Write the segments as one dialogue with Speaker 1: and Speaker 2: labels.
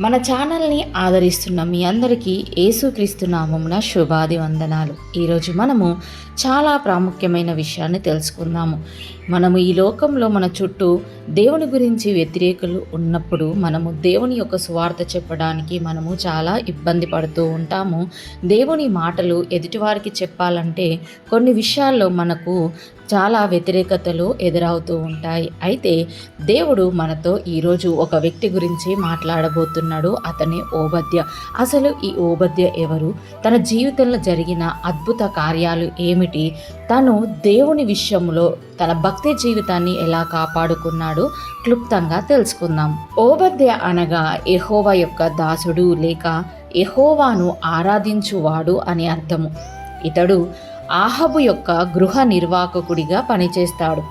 Speaker 1: మన ఛానల్ని ఆదరిస్తున్న మీ అందరికీ యేసుక్రీస్తు నామమున శుభాది వందనాలు. ఈరోజు మనము చాలా ప్రాముఖ్యమైన విషయాన్ని తెలుసుకుందాము. మనము ఈ లోకంలో మన చుట్టూ దేవుని గురించి వ్యతిరేకులు ఉన్నప్పుడు మనము దేవుని యొక్క స్వార్థ చెప్పడానికి మనము చాలా ఇబ్బంది పడుతూ ఉంటాము. దేవుని మాటలు ఎదుటివారికి చెప్పాలంటే కొన్ని విషయాల్లో మనకు చాలా వ్యతిరేకతలు ఎదురవుతూ ఉంటాయి. అయితే దేవుడు మనతో ఈరోజు ఒక వ్యక్తి గురించి మాట్లాడబోతున్నాడు అతనే ఓబద్య. అసలు ఈ ఓబద్య ఎవరు? తన జీవితంలో జరిగిన అద్భుత కార్యాలు ఏమిటి? తను దేవుని విషయంలో తన భక్తి జీవితాన్ని ఎలా కాపాడుకున్నాడు? క్లుప్తంగా తెలుసుకుందాం. ఓబద్య అనగా ఎహోవా యొక్క దాసుడు లేక ఎహోవాను ఆరాధించువాడు అని అర్థము. ఇతడు ఆహబు యొక్క గృహ నిర్వాహకుడిగా పనిచేస్తాడు.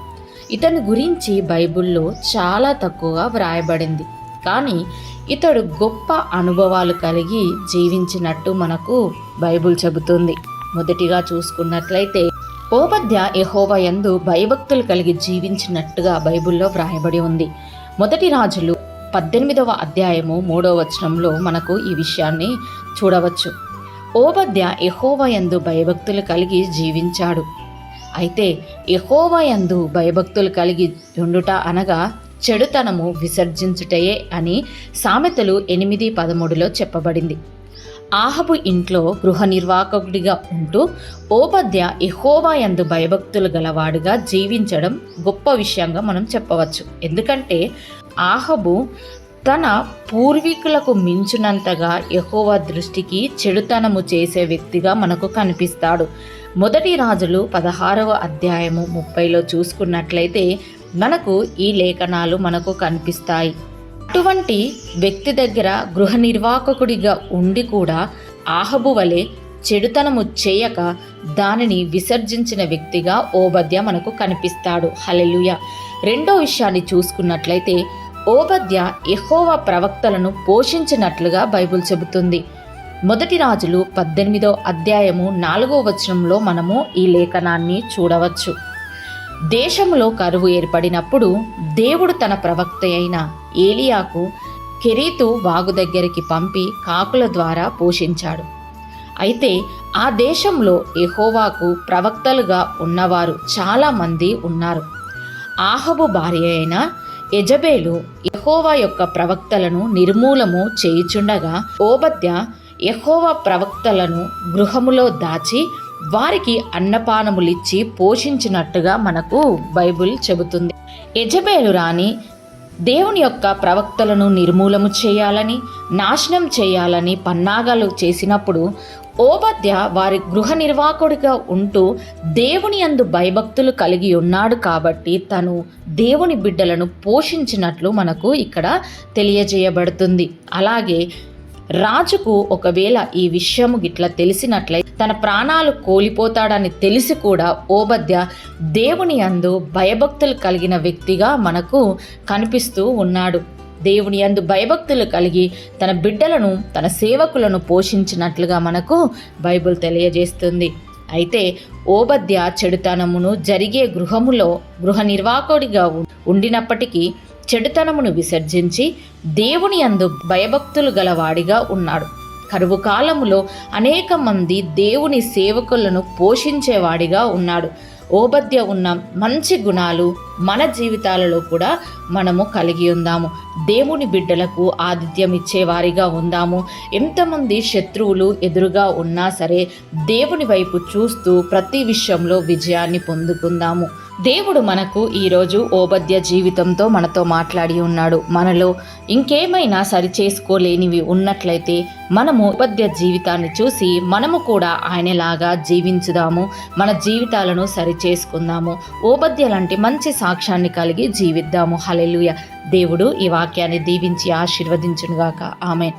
Speaker 1: ఇతని గురించి బైబిల్లో చాలా తక్కువగా వ్రాయబడింది. కానీ ఇతడు గొప్ప అనుభవాలు కలిగి జీవించినట్టు మనకు బైబిల్ చెబుతుంది. మొదటిగా చూసుకున్నట్లయితే ఓబద్య యెహోవయందు భయభక్తులు కలిగి జీవించినట్టుగా బైబిల్లో వ్రాయబడి ఉంది. మొదటి రాజులు పద్దెనిమిదవ అధ్యాయము మూడవ వచనంలో మనకు ఈ విషయాన్ని చూడవచ్చు. ఓబద్య యెహోవయందు భయభక్తులు కలిగి జీవించాడు. అయితే యెహోవయందు భయభక్తులు కలిగి ఉండుట అనగా చెడుతనము విసర్జించుటయే అని సామెతలు ఎనిమిది పదమూడులో చెప్పబడింది. ఆహబు ఇంట్లో గృహ నిర్వాహకుడిగా ఉంటూ ఓబద్య యెహోవాయందు భయభక్తులు గలవాడుగా జీవించడం గొప్ప విషయంగా మనం చెప్పవచ్చు. ఎందుకంటే ఆహబు తన పూర్వీకులకు మించినంతగా ఎహోవా దృష్టికి చెడుతనము చేసే వ్యక్తిగా మనకు కనిపిస్తాడు. మొదటి రాజులు పదహారవ అధ్యాయము ముప్పైలో చూసుకున్నట్లయితే మనకు ఈ లేఖనాలు మనకు కనిపిస్తాయి. అటువంటి వ్యక్తి దగ్గర గృహ నిర్వాహకుడిగా ఉండి కూడా ఆహబు వలె చెడుతనము చేయక దానిని విసర్జించిన వ్యక్తిగా ఓబద్య మనకు కనిపిస్తాడు. హలెలుయ రెండో విషయాన్ని చూసుకున్నట్లయితే ఓబద్య ఎహోవా ప్రవక్తలను పోషించినట్లుగా బైబిల్ చెబుతుంది. మొదటి రాజులు పద్దెనిమిదో అధ్యాయము నాలుగో వచనంలో మనము ఈ లేఖనాన్ని చూడవచ్చు. దేశంలో కరువు ఏర్పడినప్పుడు దేవుడు తన ప్రవక్త అయిన ఏలియాకు కెరీతు వాగు దగ్గరికి పంపి కాకుల ద్వారా పోషించాడు. అయితే ఆ దేశంలో ఎహోవాకు ప్రవక్తలుగా ఉన్నవారు చాలామంది ఉన్నారు. ఆహబు భార్య అయిన యజబేలు యహోవా యొక్క ప్రవక్తలను నిర్మూలము చేయుచుండగా ఓబద్య యహోవా ప్రవక్తలను గృహములో దాచి వారికి అన్నపానములిచ్చి పోషించినట్టుగా మనకు బైబిల్ చెబుతుంది. యజబేలు రాణి దేవుని యొక్క ప్రవక్తలను నిర్మూలము చేయాలని నాశనం చేయాలని పన్నాగాలు చేసినప్పుడు ఓబద్య వారి గృహ నిర్వాహకుడిగా ఉంటూ దేవుని అందు భయభక్తులు కలిగి ఉన్నాడు కాబట్టి తను దేవుని బిడ్డలను పోషించినట్లు మనకు ఇక్కడ తెలియజేయబడుతుంది. అలాగే రాజుకు ఒకవేళ ఈ విషయము గిట్ల తెలిసినట్లయితే తన ప్రాణాలు కోల్పోతాడని తెలిసి కూడా ఓబద్య దేవుని అందు భయభక్తులు కలిగిన వ్యక్తిగా మనకు కనిపిస్తూ ఉన్నాడు. దేవుని అందు భయభక్తులు కలిగి తన బిడ్డలను తన సేవకులను పోషించినట్లుగా మనకు బైబిల్ తెలియజేస్తుంది. అయితే ఓబద్య చెడుతనమును జరిగే గృహములో గృహ నిర్వాహకుడిగా ఉండినప్పటికీ చెడుతనమును విసర్జించి దేవుని అందు భయభక్తులు గలవాడిగా ఉన్నాడు. కరువు కాలములో అనేక మంది దేవుని సేవకులను పోషించేవాడిగా ఉన్నాడు. ఓబద్య ఉన్న మంచి గుణాలు మన జీవితాలలో కూడా మనము కలిగి ఉందాము. దేవుని బిడ్డలకు ఆతిథ్యం ఇచ్చేవారిగా ఉందాము. ఎంతమంది శత్రువులు ఎదురుగా ఉన్నా సరే దేవుని వైపు చూస్తూ ప్రతి విషయంలో విజయాన్ని పొందుకుందాము. దేవుడు మనకు ఈరోజు ఓబద్య జీవితంతో మనతో మాట్లాడి ఉన్నాడు. మనలో ఇంకేమైనా సరి చేసుకోలేనివి ఉన్నట్లయితే మనము ఓబద్య జీవితాన్ని చూసి మనము కూడా ఆయనలాగా జీవించుదాము. మన జీవితాలను సరి చేసుకుందాము. ఓబద్య లాంటి మంచి సాక్ష్యాన్ని కలిగి జీవిద్దాము. హలెలుయ దేవుడు ఈ వాక్యాన్ని దీవించి ఆశీర్వదించునుగాక. ఆమె